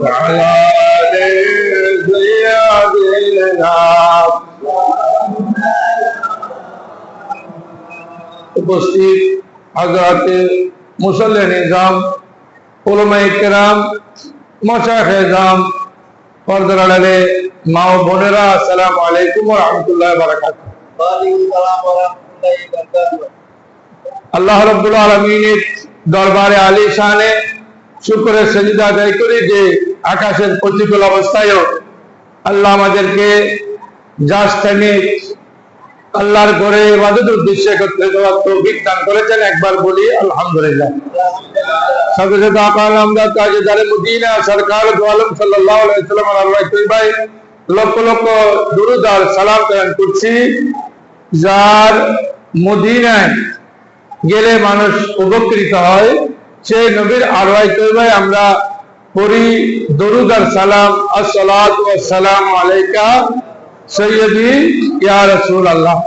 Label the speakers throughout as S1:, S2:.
S1: وعلى حضرات مسلح نظام علماء کرام مشاخ نظام پردر علی ماں بونیرا السلام علیکم ورحمت اللہ وبرکاتہ۔ اللہ رب العالمین দরবারে আলী শানে শুকরের সেজদা আদায় করি যে আকাশের প্রতিকূল অবস্থায়ও আল্লাহ আমাদেরকে যা স্থানে আল্লাহর করে ইবাদতের উদ্দেশ্যে একত্রিত হওয়ার তৌফিক দান করেছেন। একবার বলি, আলহামদুলিল্লাহ। সাথে সাথে মদিনা সরকার আল্লাহ ভাই লক্ষ লক্ষ সালাম প্রেরণ করছি, যার মদিনায় গেলে মানুষ উপকৃত হয়। সেই নবীর আরওয়াই তৈবায় আমরা পড়ি, দরুদ আর সালাম, আসসালাত ওয়াস সালাম আলাইকা সৈয়দি ইয়া আল্লাহ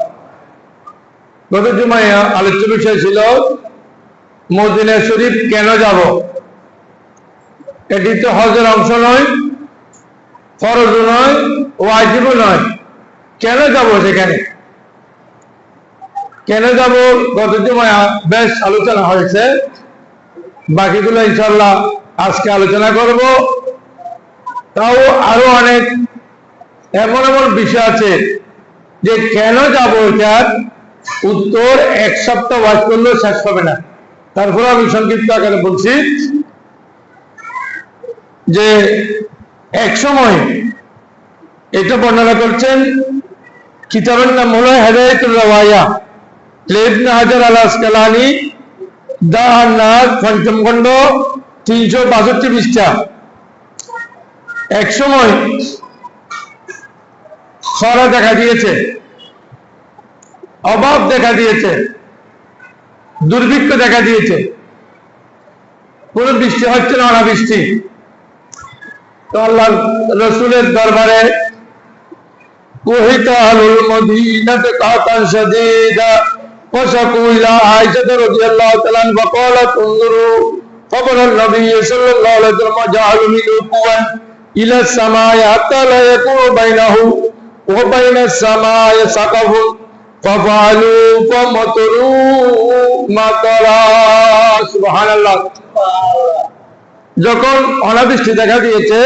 S1: গত জুমায় আলোচ্য বিষয় ছিল, মদিনা শরীফ কেন যাব? এটি তো হজের অংশ নয় ফরজ নয় ওয়াজিব নয়। কেন যাব সেখানে? কেন যাব? গত বেশ আলোচনা হয়েছে। বাকিগুলো ইনশাল্লাহ আজকে আলোচনা করব। তাও আরও অনেক এমন এমন বিষয় আছে যে কেন যাব এটার উত্তর এক সপ্তাহ ওয়াজ করলেও শেষ হবে না। তারপরে আমি সংক্ষিপ্ত আকারে বলছি যে এক সময় এটা বর্ণনা করছেন কিতাবের নাম হলো হেদায়তুল রাওয়ায়া। অভাব দেখা দিয়েছে, দুর্ভিক্ষ দেখা দিয়েছে। কোনো বৃষ্টি হচ্ছে না অনাবৃষ্টি। তো আল্লাহ রসুলের দরবারে, কুহিতা হলুল মদিনা কাতান সাদিদা وشكوا إلى عائشة رضي الله تعالى عنها فقالت انظروا فقال النبي صلى الله عليه وسلم جعل من قوى إلى السماء حتى لا يكون بينه وبين السماء سقف ففعلوا فمطروا مطرا سبحان الله যখন অনাবৃষ্টি দেখা দিয়েছে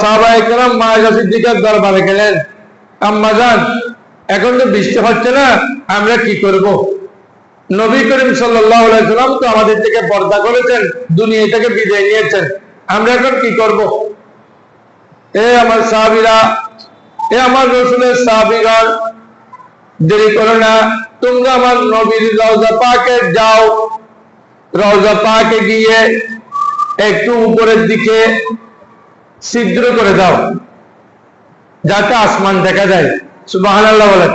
S1: সাহবাইকরাম মায়েশা সিদ্দিকার দরবারে গেলেন আম্মাজান এখন তো বৃষ্টি হচ্ছে না, আমরা কি করব? নবী করিম সাল্লাম তো আমাদের থেকে পর্দা করেছেন, দুনিয়া থেকে বিদায় নিয়েছেন, আমরা এখন কি করব? এ আমার সাহাবিরা, এ আমার রসুলের সাহাবিগণ দেরি করো না, তোমরা আমার নবীর রওজা পাকে যাও, রওজা পাকে গিয়ে একটু উপরের দিকে ছিদ্র করে দাও, যাতে আসমান দেখা যায়। সুবাহ বলে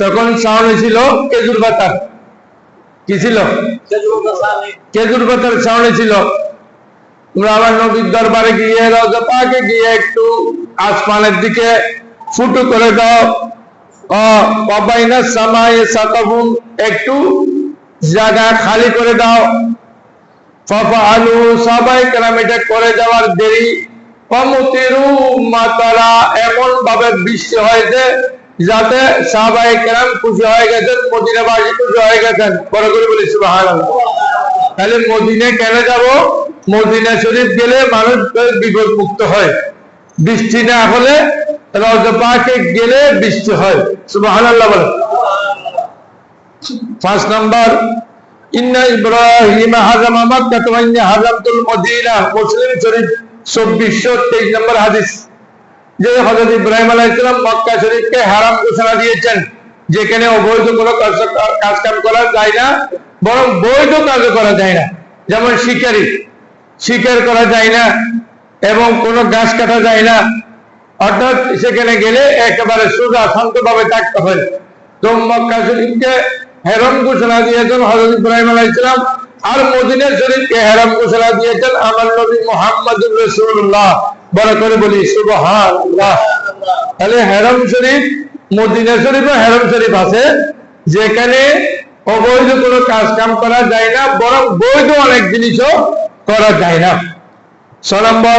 S1: তখন সাউন্ড ছিল কেজুর পাতার কি ছিল? কেজুর পাতার সাউন্ড ছিল। তোমরা আমার নবীর দরবারে গিয়ে রওজা পাকে গিয়ে একটু আসমানের দিকে ফুটো করে দাও। একটু জায়গা খালি করে দাও। সবাই কেরাম এটা করে যাওয়ার দেরি এমন ভাবে বৃষ্টি হয়েছে যাতে সাহাবাই কেরাম খুশি হয়ে গেছেন, মদিনাবাসী খুশি হয়ে গেছেন। বড় করে বলি, সুবহানাল্লাহ। তাহলে মদিনে কেন যাব? মদিনা শরীফ গেলে মানুষ বিপদ মুক্ত হয়। বৃষ্টি না হলে রওজা পাকে গেলে বৃষ্টি হয়। সুবহানাল্লাহ বলে ইন্না ইব্রাহিম হাজামা ওয়া ইন্না হাজামতুল মদিনা, মুসলিম শরীফ 2423 নম্বর হাদিস। যে হযরত ইব্রাহিম আলাইহিস মক্কা শরীফকে হারাম ঘোষণা দিয়েছেন। যেখানে অবৈধ কোনো কাজ কাম করা যায় না, বরং বৈধ কাজ করা যায় না। যেমন শিকারি, শিকার করা যায় না, এবং কোনো গাছ কাটা যায় না। অর্থাৎ সেখানে গেলে একেবারে সোজা, শান্তভাবে থাকতে হয়। তো মক্কা শরীফকে হেরম ঘোষণা দিয়েছেন হজরত ইব্রাহিম আলাইসালাম আর মদিনা শরীফকে হেরম ঘোষণা দিয়েছেন, আমার নবী মোহাম্মদুর রসুল্লাহ বড় করে বলি, সুবহানাল্লাহ। তাহলে হেরম শরীফ, মদিনা শরীফ ও হেরম শরীফ আছে, যেখানে অবৈধ কোনো কাজ কাম করা যায় না, বরং বৈধ অনেক জিনিসও করা যায় না। ছ নম্বর